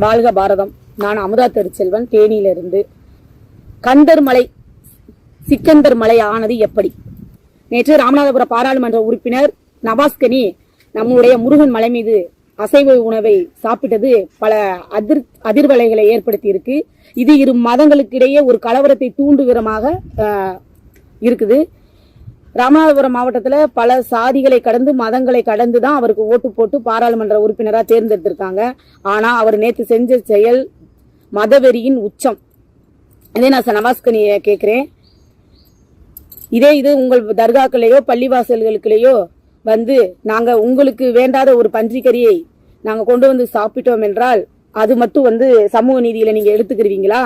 வாழ்க பாரதம். நான் அமுதா திருச்செல்வன் தேனியிலிருந்து. கந்தர் மலை சிக்கந்தர் மலை ஆனது எப்படி? நேற்று ராமநாதபுரம் பாராளுமன்ற உறுப்பினர் நவாஸ்கனி நம்முடைய முருகன் மலை மீது அசைவ உணவை சாப்பிட்டது பல அதிர் அதிர்வலைகளை ஏற்படுத்தி இருக்கு இது இரு மதங்களுக்கு இடையே ஒரு கலவரத்தை தூண்டுகிறமாக இருக்குது. ராமநாதபுரம் மாவட்டத்தில் பல சாதிகளை கடந்து மதங்களை கடந்து தான் அவருக்கு ஓட்டு போட்டு பாராளுமன்ற உறுப்பினராக தேர்ந்தெடுத்திருக்காங்க. ஆனால் அவர் நேற்று செஞ்ச செயல் மதவெறியின் உச்சம். இதே நான் ச- கேட்குறேன் இதே இது உங்கள் தர்காக்களையோ பள்ளிவாசல்களுக்குள்ளேயோ வந்து நாங்கள் உங்களுக்கு வேண்டாத ஒரு பன்றிக்கறியை நாங்கள் கொண்டு வந்து சாப்பிட்டோம் என்றால் அது மட்டும் வந்து சமூக நீதியில் நீங்கள் எடுத்துக்கிருவீங்களா?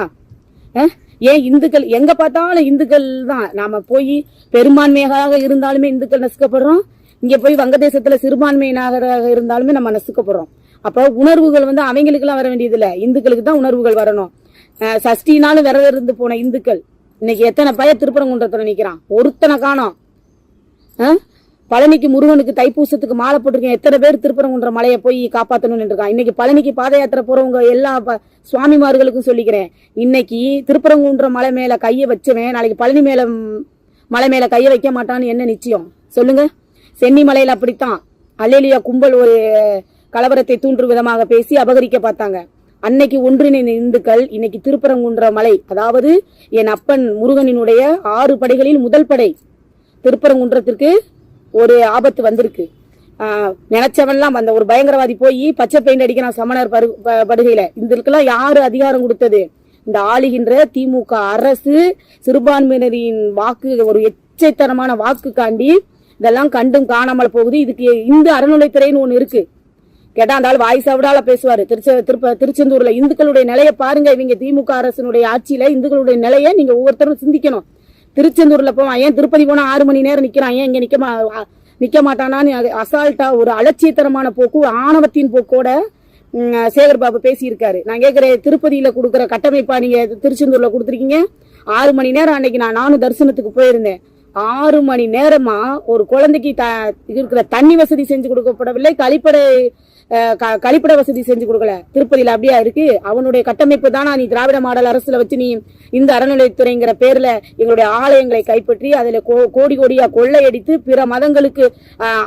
ஆ? ஏன் இந்துக்கள் எங்க பார்த்தாலும் இந்துக்கள் தான். நாம போய் பெரும்பான்மையாக இருந்தாலுமே இந்துக்கள் நசுக்கப்படுறோம். இங்க போய் வங்கதேசத்துல சிறுபான்மையினராக இருந்தாலுமே நம்ம நசுக்கப்படுறோம். அப்போ உணர்வுகள் வந்து அவங்களுக்குலாம் வர வேண்டியது இல்ல இந்துக்களுக்கு தான் உணர்வுகள் வரணும். சஷ்டினாலும் விரதம் இருந்து போன இந்துக்கள். இன்னைக்கு எத்தனை பய திருப்பரங்குன்றத்துல நிக்கிறான்? ஒருத்தனை காணோம். அஹ்? பழனிக்கு முருகனுக்கு தைப்பூசத்துக்கு மாலை போட்டிருக்கேன். எத்தனை பேர் திருப்பரங்குன்ற மலையை போய் காப்பாற்றணும்னு இருக்கான் இன்னைக்கு பழனிக்கு பாத யாத்திரை போறவங்க எல்லா ப- சுவாமிமார்களுக்கும் சொல்லிக்கிறேன். இன்னைக்கு திருப்பரங்குன்ற மலை மேல கையை வச்சுவேன் நாளைக்கு பழனி மேல மலை மேல கையை வைக்க மாட்டான்னு என்ன நிச்சயம்? சொல்லுங்க. சென்னி மலையில அப்படித்தான். அல்லேலியா கும்பல் ஒரு கலவரத்தை தூண்டும் விதமாக பேசி அபகரிக்க பார்த்தாங்க. அன்னைக்கு ஒன்றிணைந்த இந்துக்கள் இன்னைக்கு திருப்பரங்குன்ற மலை அதாவது என் அப்பன் முருகனினுடைய ஆறு படைகளில் முதல் படை திருப்பரங்குன்றத்திற்கு ஒரு ஆபத்து வந்திருக்கு. நினைச்சவன்லாம் அந்த ஒரு பயங்கரவாதி போய் பச்சை பெயிண்ட் அடிக்கிறான் சமணர் பரு ப- படுகையில. இதுக்கெல்லாம் யாரு அதிகாரம் கொடுத்தது? இந்த ஆளுகின்ற திமுக அரசு சிறுபான்மையினரின் வாக்கு ஒரு எச்சைத்தனமான வாக்குக்காண்டி இதெல்லாம் கண்டும் காணாமல் போகுது. இதுக்கு இந்து அறநிலைத்துறைன்னு ஒண்ணு இருக்கு. கேட்டா அந்த ஆள் வாய் சவடால பேசுவாரு. திருச்ச திருப்ப திருச்செந்தூர்ல இந்துக்களுடைய நிலையை பாருங்க. இவங்க திமுக அரசினுடைய ஆட்சியில இந்துக்களுடைய நிலையை நீங்க ஒவ்வொருத்தரும் சிந்திக்கணும். திருச்செந்தூர்ல போவான். ஏன் திருப்பதி போனா ஆறு மணி நேரம் நிக்கிறான். ஏன் இங்க நிக்க மா- நிக்க மாட்டானான்னு அசால்ட்டா ஒரு அலட்சியத்தனமான போக்கு ஆணவத்தின் போக்கோட சேகர் பாபு பேசியிருக்காரு. நான் கேட்கிறேன் திருப்பதியில கொடுக்குற கட்டமைப்பா நீங்க திருச்செந்தூர்ல கொடுத்துருக்கீங்க? ஆறு மணி நேரம் அன்னைக்கு நான் நானும் தரிசனத்துக்கு போயிருந்தேன். ஆறு மணி நேரமா ஒரு குழந்தைக்கு த இருக்கிற தண்ணி வசதி செஞ்சு கொடுக்கப்படவில்லை. கழிப்படை கழிப்பிட வசதி செஞ்சு கொடுக்கல. திருப்பதியில அப்படியா இருக்கு? அவனுடைய கட்டமைப்பு தானா? நீ திராவிட மாடல் அரசுல வச்சு நீ இந்த அறநிலையத்துறைங்கிற பேர்ல எங்களுடைய ஆலயங்களை கைப்பற்றி அதுல கோ- கோடி கோடியா கொள்ளையடித்து பிற மதங்களுக்கு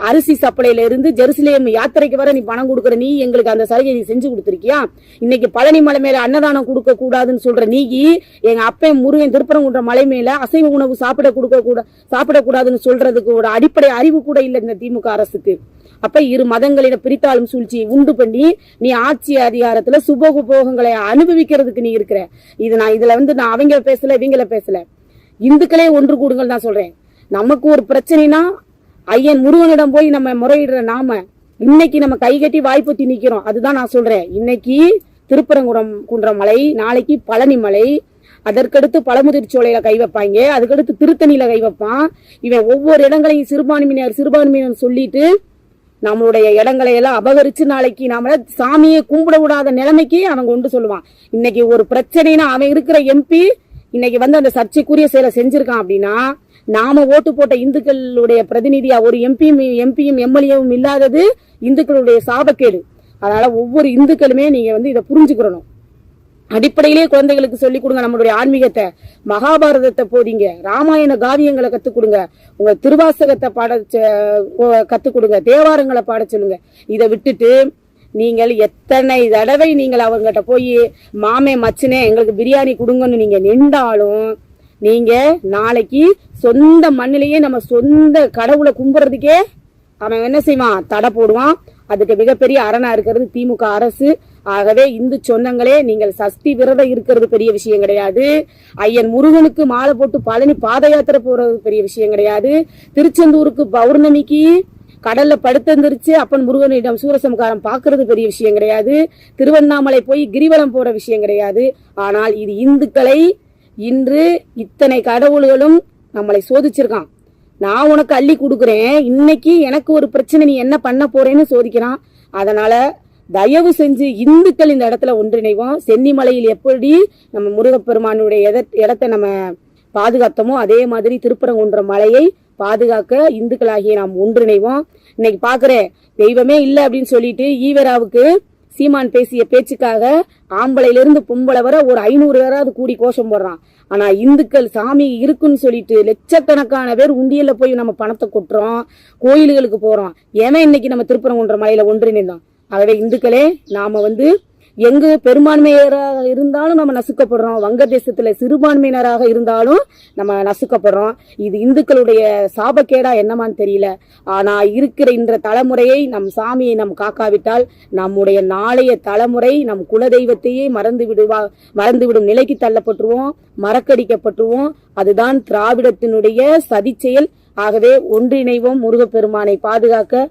அரிசி சப்ளையில இருந்து ஜெருசலேம் யாத்திரைக்கு வர நீ பணம் கொடுக்குற நீ எங்களுக்கு அந்த சலுகை நீ செஞ்சு கொடுத்துருக்கியா? இன்னைக்கு பழனி மலை மேல அன்னதானம் கொடுக்க கூடாதுன்னு சொல்ற நீ எங்க அப்பன் முருகன் திருப்பரங்குன்ற மலை மேல அசைவ உணவு சாப்பிட கொடுக்க கூட சாப்பிடக்கூடாதுன்னு சொல்றதுக்கு ஒரு அடிப்படை அறிவு கூட இல்லை இந்த திமுக அரசுக்கு. அப்ப இரு மதங்களிட சூழ்ச்சி சூழ்ச்சியை உண்டு பண்ணி நீ ஆட்சி அதிகாரத்துல சுபோக போகங்களை அனுபவிக்கிறதுக்கு நீ இருக்கிற. இது நான் இதுல வந்து நான் அவங்க பேசல இவங்கள பேசல. இந்துக்களே ஒன்று கூடுங்கள் தான் சொல்றேன். நமக்கு ஒரு பிரச்சனைனா ஐயன் முருகனிடம் போய் நம்ம முறையிடுற நாம இன்னைக்கு நம்ம கை கட்டி வாய்ப்பத்தி நிக்கிறோம். அதுதான் நான் சொல்றேன். இன்னைக்கு திருப்பரங்குடம் குன்ற மலை நாளைக்கு பழனி மலை அதற்கடுத்து பழமுதிர்ச்சோலையில கை வைப்பாங்க. அதுக்கடுத்து திருத்தணியில கை வைப்பான். இவன் ஒவ்வொரு இடங்களையும் சிறுபான்மையினர் சிறுபான்மையினர் சொல்லிட்டு நம்மளுடைய இடங்களை எல்லாம் அபகரிச்சு நாளைக்கு நாம சாமியை கும்பிட விடாத நிலைமைக்கு அவன் கொண்டு சொல்லுவான். இன்னைக்கு ஒரு பிரச்சனைனா அவன் இருக்கிற எம்பி இன்னைக்கு வந்து அந்த சர்ச்சைக்குரிய செயலை செஞ்சிருக்கான் அப்படின்னா நாம ஓட்டு போட்ட இந்துக்களுடைய பிரதிநிதியா ஒரு எம்பியும் எம்பியும் எம்எல்ஏவும் இல்லாதது இந்துக்களுடைய சாபக்கேடு. அதனால ஒவ்வொரு இந்துக்களுமே நீங்க வந்து இதை புரிஞ்சுக்கிறணும். அடிப்படையிலேயே குழந்தைகளுக்கு சொல்லிக் கொடுங்க நம்மளுடைய ஆன்மீகத்தை. மகாபாரதத்தை போதிங்க. ராமாயண காவியங்களை கத்துக் கொடுங்க. உங்க திருவாசகத்தை பாட ச- கத்துக் கொடுங்க. தேவாரங்களை பாட சொல்லுங்க. இதை விட்டுட்டு நீங்கள் எத்தனை தடவை நீங்கள் அவங்ககிட்ட போய் மாமே மச்சனே எங்களுக்கு பிரியாணி கொடுங்கன்னு நீங்க நின்றாலும் நீங்க நாளைக்கு சொந்த மண்ணிலேயே நம்ம சொந்த கடவுளை கும்புறதுக்கே அவன் என்ன செய்வான்? தடை போடுவான். அதுக்கு மிகப்பெரிய அரணா இருக்கிறது திமுக அரசு. ஆகவே இந்து சொந்தங்களே நீங்கள் சஷ்டி விரதம் இருக்கிறது பெரிய விஷயம் கிடையாது. ஐயன் முருகனுக்கு மாலை போட்டு பழனி பாத யாத்திரை போறது பெரிய விஷயம் கிடையாது. திருச்செந்தூருக்கு பௌர்ணமிக்கு கடல்ல படுத்தெந்திரிச்சு அப்பன் முருகனிடம் சூரசம்காரம் பார்க்கறது பெரிய விஷயம் கிடையாது. திருவண்ணாமலை போய் கிரிவலம் போற விஷயம் கிடையாது. ஆனால் இது இந்துக்களை இன்று இத்தனை கடவுள்களும் நம்மளை சோதிச்சிருக்கான். நான் உனக்கு அள்ளி கொடுக்குறேன். இன்னைக்கு எனக்கு ஒரு பிரச்சனை நீ என்ன பண்ண போறேன்னு சோதிக்கிறான். அதனால தயவு செஞ்சு இந்துக்கள் இந்த இடத்துல ஒன்றிணைவோம் சென்னிமலையில் எப்படி நம்ம முருகப்பெருமானுடைய எத- இடத்தை நம்ம பாதுகாத்தோமோ அதே மாதிரி திருப்பரங்குன்ற மலையை பாதுகாக்க இந்துக்களாகிய நாம் ஒன்றிணைவோம் இன்னைக்கு பாக்குறேன் தெய்வமே இல்லை அப்படின்னு சொல்லிட்டு ஈவராவுக்கு சீமான் பேசிய பேச்சுக்காக ஆம்பளையிலிருந்து பொம்பளை வர ஒரு ஐநூறு பேராவது கூடி கோஷம் போடுறான். ஆனா இந்துக்கள் சாமி இருக்குன்னு சொல்லிட்டு லட்சக்கணக்கான பேர் உண்டியல்ல போய் நம்ம பணத்தை கொட்டுறோம் கோயில்களுக்கு போறோம். ஏன்னா இன்னைக்கு நம்ம திருப்பரங்குன்ற மலையில ஒன்றிணைந்தோம்? ஆகவே இந்துக்களே நாம வந்து எங்கு பெரும்பான்மையினராக இருந்தாலும் நம்ம நசுக்கப்படுறோம். வங்கதேசத்துல சிறுபான்மையினராக இருந்தாலும் நம்ம நசுக்கப்படுறோம். இது இந்துக்களுடைய சாபக்கேடா என்னமான்னு தெரியல. ஆனா இருக்கிற இந்த தலைமுறையை நம் சாமியை நம் காக்காவிட்டால் நம்முடைய நாளைய தலைமுறை நம் குலதெய்வத்தையே மறந்து விடுவா மறந்துவிடும் நிலைக்கு தள்ளப்பட்டுருவோம் மறக்கடிக்கப்பட்டுருவோம். அதுதான் திராவிடத்தினுடைய சதிச்செயல். ஆகவே ஒன்றிணைவோம் முருகப்பெருமானை பாதுகாக்க